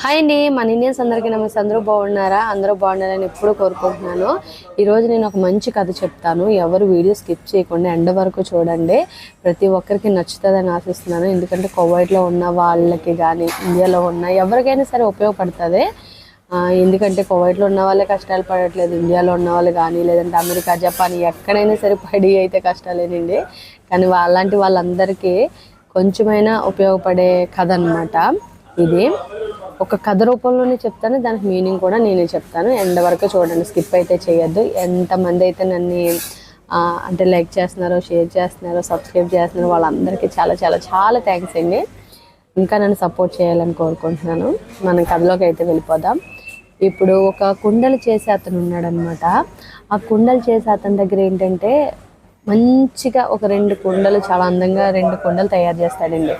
Hi అండి మన Indians అందరికీ నమస్తే. అందరూ బాగున్నారా? అందరూ బాగున్నారని ఎప్పుడు కోరుకుంటున్నాను. ఈరోజు నేను ఒక మంచి కథ చెప్తాను. ఎవరు వీడియో స్కిప్ చేయకుండా ఎండ వరకు చూడండి. ప్రతి ఒక్కరికి నచ్చుతుందని ఆశిస్తున్నాను. ఎందుకంటే కోవైట్లో ఉన్న వాళ్ళకి కానీ ఇండియాలో ఉన్న ఎవరికైనా సరే ఉపయోగపడుతుంది. ఎందుకంటే కువైట్లో ఉన్న వాళ్ళే కష్టాలు పడట్లేదు. ఇండియాలో ఉన్న వాళ్ళు కానీ లేదంటే అమెరికా జపాన్ ఎక్కడైనా సరే పడి అయితే కష్టాలేనండి. కానీ అలాంటి వాళ్ళందరికీ కొంచెమైనా ఉపయోగపడే కథ అనమాట ఇది ఒక కథ రూపంలోనే చెప్తాను దానికి మీనింగ్ కూడా నేనే చెప్తాను. ఎండ వరకు చూడండి స్కిప్ అయితే చేయొద్దు. ఎంతమంది అయితే నన్ను అంటే లైక్ చేస్తున్నారో షేర్ చేస్తున్నారో సబ్స్క్రైబ్ చేస్తున్నారో వాళ్ళందరికీ చాలా చాలా చాలా థ్యాంక్స్ అండి. ఇంకా నన్ను సపోర్ట్ చేయాలని కోరుకుంటున్నాను. మనం కథలోకి అయితే వెళ్ళిపోదాం. ఇప్పుడు ఒక కుండలు చేసే అతను ఉన్నాడనమాట ఆ కుండలు చేసే అతని దగ్గర ఏంటంటే మంచిగా ఒక రెండు కుండలు చాలా అందంగా రెండు కుండలు తయారు చేస్తాడండి.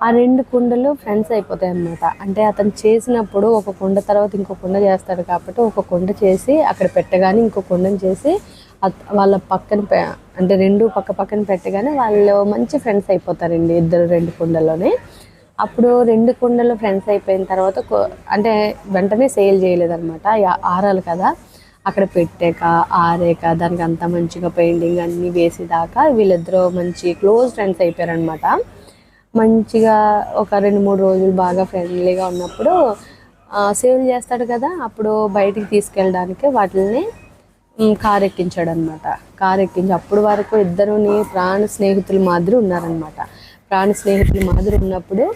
ఆ రెండు కుండలు ఫ్రెండ్స్ అయిపోతాయి అన్నమాట. అంటే అతను చేసినప్పుడు ఒక కుండ తర్వాత ఇంకో కుండ చేస్తాడు కాబట్టి ఒక కుండ చేసి అక్కడ పెట్టగానే ఇంకో కుండను చేసి వాళ్ళ పక్కన పె- అంటే రెండు పక్క పక్కన పెట్టగానే వాళ్ళు మంచి ఫ్రెండ్స్ అయిపోతారండి ఇద్దరు రెండు కుండలోనే అప్పుడు రెండు కుండలు ఫ్రెండ్స్ అయిపోయిన తర్వాత అంటే వెంటనే సేల్ చేయలేదన్నమాట. ఆరాలి కదా. అక్కడ పెట్టాక ఆరాక దానికి అంతా మంచిగా పెయింటింగ్ అన్నీ వేసేదాకా వీళ్ళిద్దరూ మంచి క్లోజ్ ఫ్రెండ్స్ అయిపోయారనమాట మంచిగా ఒక రెండు మూడు రోజులు బాగా ఫ్రెండ్లీగా ఉన్నప్పుడు సేల్ చేస్తాడు కదా అప్పుడు బయటికి తీసుకెళ్ళడానికి వాటిని కారు ఎక్కించాడు అనమాట కారు ఎక్కించి అప్పుడు వరకు ఇద్దరుని ప్రాణ స్నేహితులు మాదిరి ఉన్నారనమాట ప్రాణ స్నేహితులు మాదిరి ఉన్నప్పుడు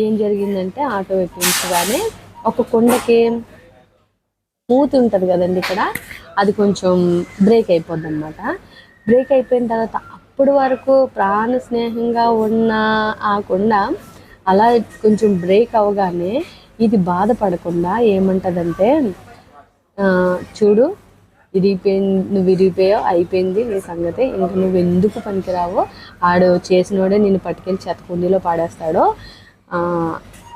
ఏం జరిగిందంటే ఆటో ఎక్కించగానే ఒక కొండకి మూతి ఉంటుంది కదండి ఇక్కడ అది కొంచెం బ్రేక్ అయిపోద్ది అనమాట బ్రేక్ అయిపోయిన తర్వాత ఇప్పుడు వరకు ప్రాణ స్నేహంగా ఉన్న ఆ కొండ అలా కొంచెం బ్రేక్ అవగానే ఇది బాధపడకుండా ఏమంటదంటే చూడు విరిగిపోయింది నువ్వు విరిగిపోయావు అయిపోయింది నీ సంగతి ఇంక నువ్వు ఎందుకు పనికిరావో ఆడు చేసినోడే నిన్ను పట్టుకెళ్ళి చెత్తకుండీలో పాడేస్తాడో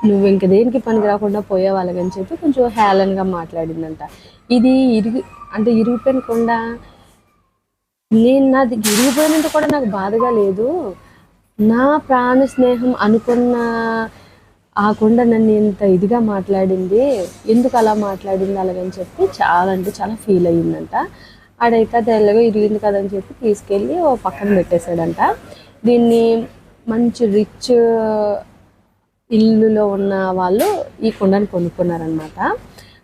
నువ్వు ఇంక దేనికి పనికి రాకుండా పోయేవాళ్ళని చెప్పి కొంచెం హేళనగా మాట్లాడిందంట. ఇది ఇరిగి అంటే ఇరిగిపోయిన కొండ నేను నాది ఇరిగిపోయినంత కూడా నాకు బాధగా లేదు. నా ప్రాణ స్నేహం అనుకున్న ఆ కొండ నన్ను ఇంత ఇదిగా మాట్లాడింది. ఎందుకు అలా మాట్లాడింది అలాగని చెప్పి చాలా అంటే చాలా ఫీల్ అయ్యిందంట. ఆడైతే అది ఎలాగో ఇరిగింది కదని చెప్పి తీసుకెళ్ళి ఓ పక్కన పెట్టేశాడంట. దీన్ని మంచి రిచ్ ఇల్లులో ఉన్న వాళ్ళు ఈ కొండను కొనుక్కున్నారనమాట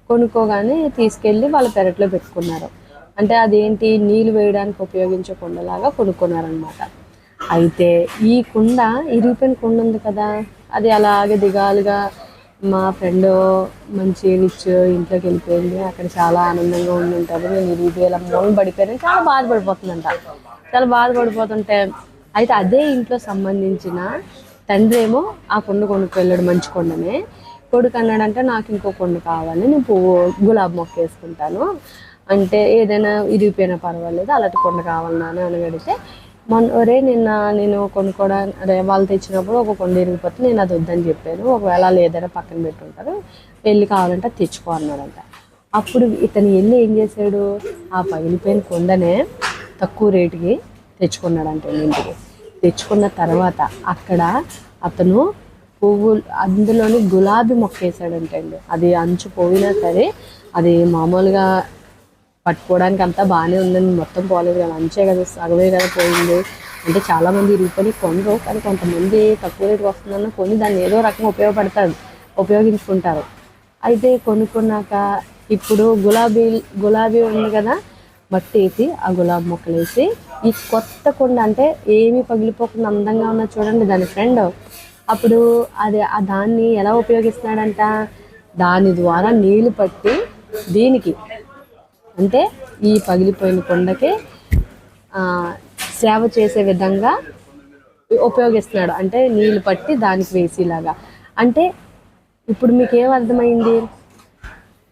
కొనుక్కోగానే తీసుకెళ్ళి వాళ్ళ పెరట్లో పెట్టుకున్నారు. అంటే అదేంటి? నీళ్ళు వేయడానికి ఉపయోగించే కుండలాగా కొనుక్కున్నారనమాట అయితే ఈ కుండ ఇరిగిపోయిన కుండ ఉంది కదా అది అలాగే దిగాలుగా మా ఫ్రెండ్ మంచి నిచ్చు ఇంట్లోకి వెళ్ళిపోయింది. అక్కడ చాలా ఆనందంగా ఉండి ఉంటుంది నేను ఇరిగిపోయేలా పడిపోయాను. చాలా బాధపడిపోతుందంట. చాలా బాధపడిపోతుంటే అయితే అదే ఇంట్లో సంబంధించిన తండ్రి ఏమో ఆ కొండ కొనుక్కు వెళ్ళాడు మంచి కొండనే. కొడుకు అన్నాడంటే నాకు ఇంకో కొండ కావాలి. నేను పువ్వు గులాబీ మొక్క వేసుకుంటాను. అంటే ఏదైనా ఇరిగిపోయినా పర్వాలేదు అలాంటి కొండ కావాలి నాన్న అని అడిగితే మొన్న ఒరే నిన్న నేను కొనుక్కోవడానికి అదే వాళ్ళు తెచ్చినప్పుడు ఒక కొండ ఇరిగిపోతే నేను అది వద్దని చెప్పాను. ఒకవేళ వాళ్ళు ఏదైనా పక్కన పెట్టుంటారు. వెళ్ళి కావాలంటే తెచ్చుకో అన్నాడంట. అప్పుడు ఇతను వెళ్ళి ఏం చేశాడు? ఆ పగిలిపోయిన కొండనే తక్కువ రేటుకి తెచ్చుకున్నాడంట ఇంటికి. తెచ్చుకున్న తర్వాత అక్కడ అతను పువ్వులు అందులోని గులాబీ మొక్క వేసాడంటండి అది అంచు పోయినా సరే అది మామూలుగా పట్టుకోవడానికి అంతా బాగానే ఉందని మొత్తం పోలేదు కదా. మంచిగా కదా. సగమే కదా పోయింది. అంటే చాలామంది మంది కొనరు. కానీ కొంతమంది తక్కువ రేటుకి వస్తుందన్న కొని దాన్ని ఏదో రకంగా ఉపయోగపడతారు. ఉపయోగించుకుంటారు. అయితే కొనుక్కున్నాక ఇప్పుడు గులాబీ గులాబీ ఉంది కదా. మట్టి వేసి ఆ గులాబీ మొక్కలు వేసి ఈ కొత్త కొండ అంటే ఏమీ పగిలిపోకుండా అందంగా ఉన్న చూడండి దాని ఫ్రెండ్. అప్పుడు అది ఆ దాన్ని ఎలా ఉపయోగిస్తున్నాడంట? దాని ద్వారా నీళ్ళు పట్టి దీనికి అంటే ఈ పగిలిపోయిన కొండకి సేవ చేసే విధంగా ఉపయోగిస్తున్నాడు. అంటే నీళ్ళు పట్టి దానికి వేసేలాగా. అంటే ఇప్పుడు మీకు ఏం అర్థమైంది?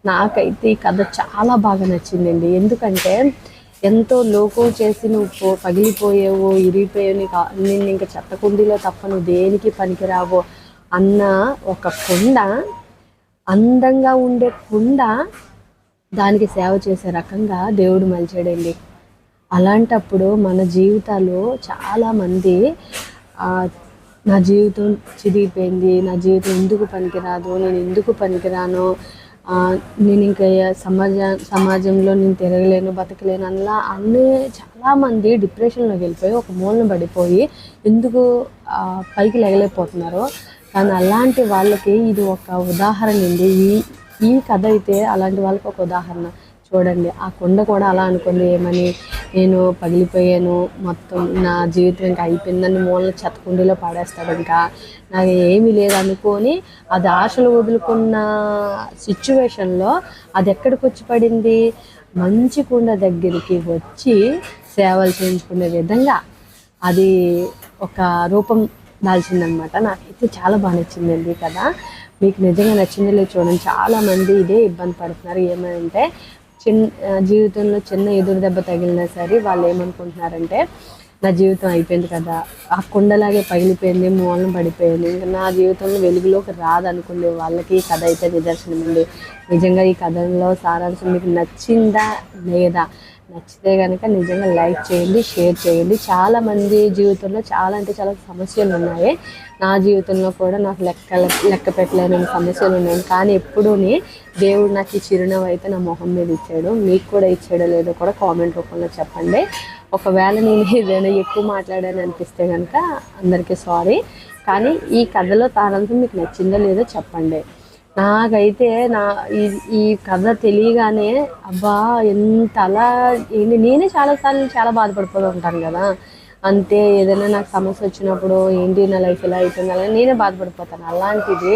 నాకైతే ఈ కథ చాలా బాగా నచ్చిందండి. ఎందుకంటే ఎంతో లోకం చేసి నువ్వు పో- పగిలిపోయావు ఇరిగిపోయావు నీకు నేను ఇంకా చెత్త కుండీలో తప్ప నువ్వు దేనికి పనికిరావు అన్న ఒక కుండ అందంగా ఉండే కుండ దానికి సేవ చేసే రకంగా దేవుడు మలిచాడండి. అలాంటప్పుడు మన జీవితాలు చాలామంది నా జీవితం చిరిగిపోయింది నా జీవితం ఎందుకు పనికిరాదు నేను ఎందుకు పనికిరాను నేను ఇంకా సమాజ సమాజంలో నేను తిరగలేను బతకలేను అలా అన్నీ చాలామంది డిప్రెషన్లోకి వెళ్ళిపోయి ఒక మూలన పడిపోయి ఎందుకు పైకి లేగలేకపోతున్నారు. కానీ అలాంటి వాళ్ళకి ఇది ఒక ఉదాహరణ అండి. ఈ ఈ కథ అయితే అలాంటి వాళ్ళకి ఒక ఉదాహరణ. చూడండి ఆ కొండ కూడా అలా అనుకుంది ఏమని? నేను పగిలిపోయాను మొత్తం నా జీవితం ఇంకా అయిపోయిందని మూలన చెత్తకుండీలో పాడేస్తాడు ఇంకా. నాకు ఏమీ లేదు అనుకొని అది ఆశలు వదులుకున్న సిచ్యువేషన్లో అది ఎక్కడికి వచ్చి పడింది? మంచి కుండ దగ్గరికి వచ్చి సేవలు చేయించుకునే విధంగా అది ఒక రూపం దాల్చిందనమాట నాకైతే చాలా బాగా నచ్చిందండి కదా మీకు నిజంగా నచ్చిందో లేదు చూడండి చాలామంది ఇదే ఇబ్బంది పడుతున్నారు. ఏమంటే చిన్న జీవితంలో చిన్న ఎదురు దెబ్బ తగిలినా సరే వాళ్ళు ఏమనుకుంటున్నారంటే నా జీవితం అయిపోయింది కదా. ఆ కుండలాగే పగిలిపోయింది మూలం పడిపోయింది. ఇంకా నా జీవితంలో వెలుగులోకి రాదనుకునే వాళ్ళకి ఈ కథ అయితే నిదర్శనం అండి నిజంగా ఈ కథలో సారాంశం మీకు నచ్చిందా లేదా నచ్చితే కనుక నిజంగా లైక్ చేయండి షేర్ చేయండి. చాలా మంది జీవితంలో చాలా అంటే చాలా సమస్యలు ఉన్నాయి. నా జీవితంలో కూడా నాకు లెక్క లెక్క పెట్టలేని సమస్యలు ఉన్నాయి. కానీ ఎప్పుడూని దేవుడు నాకు ఈ చిరునవ్వు అయితే నా మొహం మీద ఇచ్చాడు. మీకు కూడా ఇచ్చాడో లేదో కూడా కామెంట్ రూపంలో చెప్పండి. ఒకవేళ నేను ఏదైనా ఎక్కువ మాట్లాడాను అనిపిస్తే కనుక అందరికీ సారీ. కానీ ఈ కథలో తానంతా మీకు నచ్చిందో లేదో చెప్పండి. నాకైతే నా ఈ ఈ కథ తెలియగానే అబ్బా ఎంత అలా ఏంటి నేనే చాలాసార్లు చాలా బాధపడిపోతూ ఉంటాను కదా. అంతే ఏదైనా నాకు సమస్య వచ్చినప్పుడు ఏంటి నా లైఫ్ ఇలా అయిపోయింది అలా నేనే బాధపడిపోతాను. అలాంటిది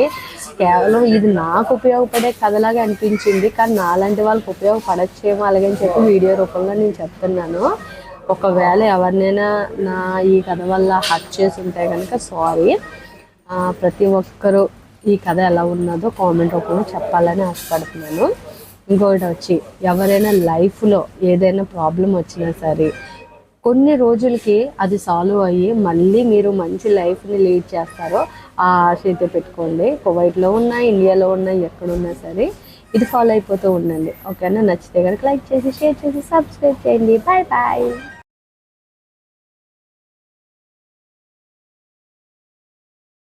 కేవలం ఇది నాకు ఉపయోగపడే కథలాగా అనిపించింది కానీ నాలాంటి వాళ్ళకి ఉపయోగపడచ్చేమో అలాగని చెప్పి వీడియో రూపంలో నేను చెప్తున్నాను. ఒకవేళ ఎవరినైనా నా ఈ కథ వల్ల హర్ట్ చేసి ఉంటే కనుక సారీ. ప్రతి ఒక్కరూ ఈ కథ ఎలా ఉన్నదో కామెంట్ రూపంలో చెప్పాలని ఆశపడుతున్నాను. ఇంకొకటి వచ్చి ఎవరైనా లైఫ్లో ఏదైనా ప్రాబ్లం వచ్చినా సరే కొన్ని రోజులకి అది సాల్వ్ అయ్యి మళ్ళీ మీరు మంచి లైఫ్ని లీడ్ చేస్తారో ఆ ఆశ అయితే పెట్టుకోండి. కువైట్లో ఉన్నా ఇండియాలో ఉన్నా ఎక్కడున్నా సరే ఇది ఫాలో అయిపోతూ ఉండండి. ఓకేనా? నచ్చితే కనుక లైక్ చేసి షేర్ చేసి సబ్స్క్రైబ్ చేయండి. Bye bye.